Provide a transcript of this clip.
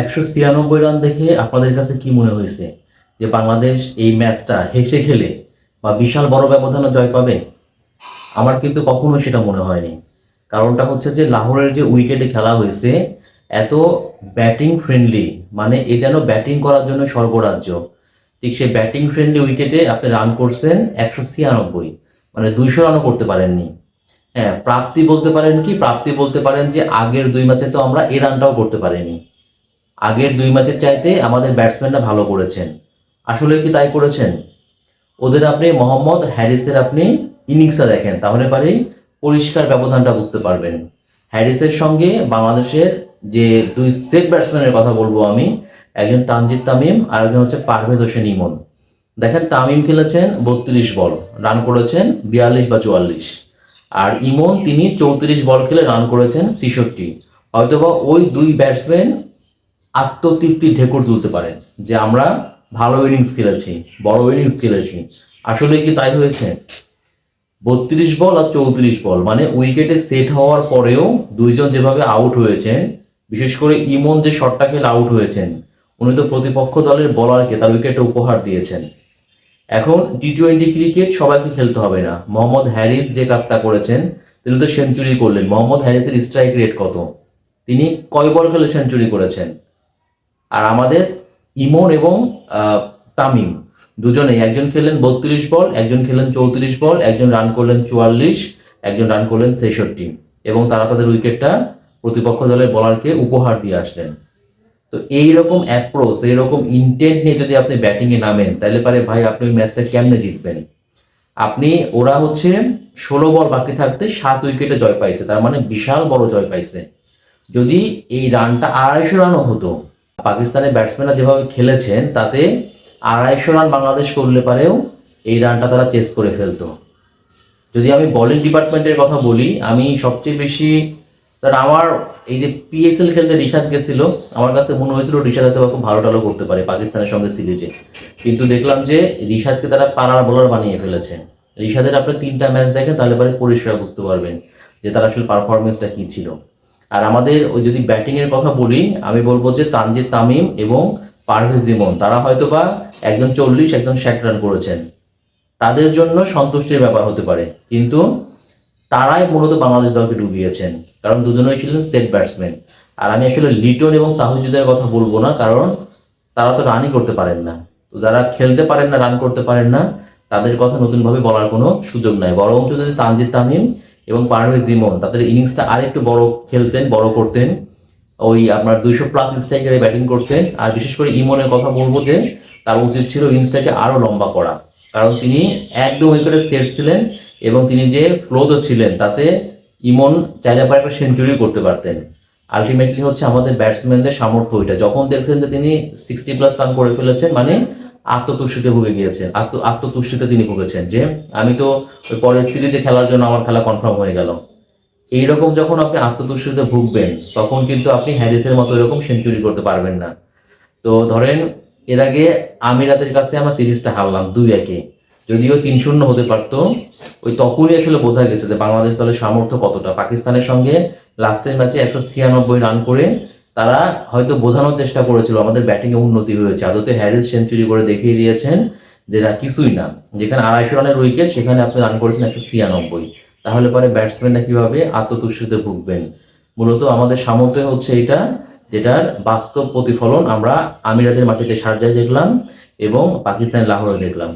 একশো ছিয়ানব্বই রান দেখে আপনাদের কাছে কি মনে হয়েছে? যে বাংলাদেশ এই ম্যাচটা হেসে খেলে বা বিশাল বড় ব্যবধানে জয় পাবে? আমার কিন্তু কখনো সেটা মনে হয়নি। কারণটা হচ্ছে যে লাহোরের যে উইকেটে খেলা হয়েছে, এত ব্যাটিং ফ্রেন্ডলি মানে এ যেন ব্যাটিং করার জন্য সর্বরাজ্য ঠিক সেই ব্যাটিং ফ্রেন্ডলি উইকেটে আপনি রান করছেন একশো ছিয়ানব্বই মানে দুইশো রানও করতে পারেননি। হ্যাঁ প্রাপ্তি বলতে পারেন কি? প্রাপ্তি বলতে পারেন যে আগের দুই ম্যাচে তো আমরা এ রানটাও করতে পারিনি। আগের দুই ম্যাচের চাইতে আমাদের ব্যাটসম্যানরা ভালো করেছেন। আসলে কি তাই করেছেন? ওদের আপনি মোহাম্মদ হ্যারিসের আপনি ইনিংসটা দেখেন, তাহলে পারেই পরিষ্কার ব্যবধানটা বুঝতে পারবেন। হ্যারিসের সঙ্গে বাংলাদেশের যে দুই সেট ব্যাটসম্যানের কথা বলব আমি, একজন তানজিদ তামিম আর একজন হচ্ছে পারভেজ হোসেন ইমন। দেখেন তামিম খেলেছেন বত্রিশ বল, রান করেছেন বিয়াল্লিশ বা চুয়াল্লিশ। আর ইমন তিনি চৌত্রিশ বল খেলে রান করেছেন ছেষট্টি। হয়তোবা ওই দুই ব্যাটসম্যান আত্মতৃপ্তি ঢেকুর তুলতে পারেন যে আমরা ভালো ইনিংস খেলেছি, বড় ইনিংস খেলেছি। আসলে কি তাই হয়েছে? বত্রিশ বল আর চৌত্রিশ বল মানে উইকেটে সেট হওয়ার পরেও দুইজন যেভাবে আউট হয়েছেন, বিশেষ করে ইমন যে শটটা খেলে আউট হয়েছেন, উনি তো প্রতিপক্ষ দলের বলারকে তার উইকেটে উপহার দিয়েছেন। এখন টি টোয়েন্টি ক্রিকেট সবাইকে খেলতে হবে না। মোহাম্মদ হ্যারিস যে কাজটা করেছেন, তিনি তো সেঞ্চুরি করলেন। মোহাম্মদ হ্যারিসের স্ট্রাইক রেট কত? তিনি কয় বল খেলে সেঞ্চুরি করেছেন? আর আমাদের ইমন এবং তামিম। দুজনেই, একজন খেললেন বত্রিশ বল, একজন খেলেন চৌত্রিশ বল, একজন রান করলেন চুয়াল্লিশ, একজন রান করলেন ছেষট্টি। এবং তারা তাদের উইকেটটা প্রতিপক্ষ দলের বলারকে উপহার দিয়ে আসলেন। তো এই রকম অ্যাপ্রোচ এইরকম ইন্টেন্ট নিয়ে যদি আপনি ব্যাটিংয়ে নামেন, তাহলে পারে ভাই আপনি ওই ম্যাচটা কেমনে জিতবেন? আপনি, ওরা হচ্ছে ষোলো বল বাকি থাকতে সাত উইকেটে জয় পাইছে, তার মানে বিশাল বড় জয় পাইছে। যদি এই রানটা আড়াইশো রানও হতো পাকিস্তানের ব্যাটসম্যানরা যেভাবে খেলেছেন, তাতে আড়াইশো রান বাংলাদেশ করলে পারেও এই রানটা তারা চেস করে ফেলতো। যদি আমি বোলিং ডিপার্টমেন্টের কথা বলি, আমি সবচেয়ে বেশি, কারণ আমার এই যে পিএসএল খেলতে রিশাদ গেছিল, আমার কাছে মনে হয়েছিল রিশাদ হয়তো খুব ভালো টালো করতে পারে পাকিস্তানের সঙ্গে সিরিজে। কিন্তু দেখলাম যে রিশাদকে তারা পাড়ার বোলার বানিয়ে ফেলেছে। রিশাদের আপনি তিনটা ম্যাচ দেখেন, তাহলে পরে পরিষ্কার বুঝতে পারবেন যে তার আসলে পারফরমেন্সটা কী ছিল। আর আমাদের ওই যদি ব্যাটিংয়ের কথা বলি, আমি বলব যে তানজিদ তামিম এবং পারভেজ জিমন তারা হয়তো বা একজন চল্লিশ, একজন ষাট রান করেছেন। তাদের জন্য সন্তুষ্টির ব্যাপার হতে পারে। কিন্তু তারাই মূলত বাংলাদেশ দলকে ডুবিয়েছেন, কারণ দুজনেই ছিলেন সেট ব্যাটসম্যান আর আমি আসলে লিটন এবং তাহিজুদের কথা বলব না, কারণ তারা তো রানই করতে পারেন না। তো যারা খেলতে পারেন না রান করতে পারেন না, তাদের কথা নতুনভাবে বলার কোনো সুযোগ নাই। বরঞ্চ যদি তানজিদ তামিম এবং পারভেজ জিমন। তাদের ইনিংসটা আরেকটু বড় খেলতেন, বড় করতেন। ওই আপনার দুইশো প্লাস স্ট্রাইকারে ব্যাটিং করতেন। আর বিশেষ করে ইমনের কথা বলব যে, তার উচিত ছিল ইনিংসটাকে আরও লম্বা করা। কারণ তিনি একদম উইকেটে সেট ছিলেন এবং তিনি যে ফ্লোতে ছিলেন, তাতে ইমন চাইলে পরে একটা সেঞ্চুরি করতে পারতেন। আলটিমেটলি হচ্ছে আমাদের ব্যাটসম্যানদের সামর্থ্য ওইটা। যখন দেখছেন যে তিনি সিক্সটি প্লাস রান করে ফেলেছেন মানে আত্মতুষ্টিতে ভুগে গিয়েছেন, আত্ম আত্মতুষ্টিতে তিনি ভুগেছেন। যে আমি তো ওই পরের সিরিজে খেলার জন্য আমার খেলা কনফার্ম হয়ে গেল। এইরকম যখন আপনি আত্মতুষ্টিতে ভুগবেন, তখন কিন্তু আপনি হ্যারিসের মতো এরকম সেঞ্চুরি করতে পারবেন না। তো ধরেন, এর আগে আমিরাতের কাছে আমার সিরিজটা হারলাম দুই একে। যদিও তিন শূন্য হতে পারতো। ওই তখনই আসলে বোঝা গেছে যে বাংলাদেশ দলের সামর্থ্য কতটা। পাকিস্তানের সঙ্গে লাস্টের ম্যাচে একশো ছিয়ানব্বই রান করে তারা হয়তো বোঝানোর চেষ্টা করেছিল, আমাদের ব্যাটিংয়ে উন্নতি হয়েছে। আদতে হ্যারিস সেঞ্চুরি করে দেখিয়ে দিয়েছেন যে না, কিছুই না। যেখানে আড়াইশো রানের উইকেট, সেখানে আপনি রান করেছেন একশো ছিয়ানব্বই। তাহলে পরে ব্যাটসম্যানরা কীভাবে আত্মতুষ্টিতে ভুগবেন? মূলত আমাদের সামর্থ্য হচ্ছে এটা, যেটার বাস্তব প্রতিফলন আমরা আমিরাতের মাটিতে সার্জায় দেখলাম এবং পাকিস্তানের লাহোরে দেখলাম।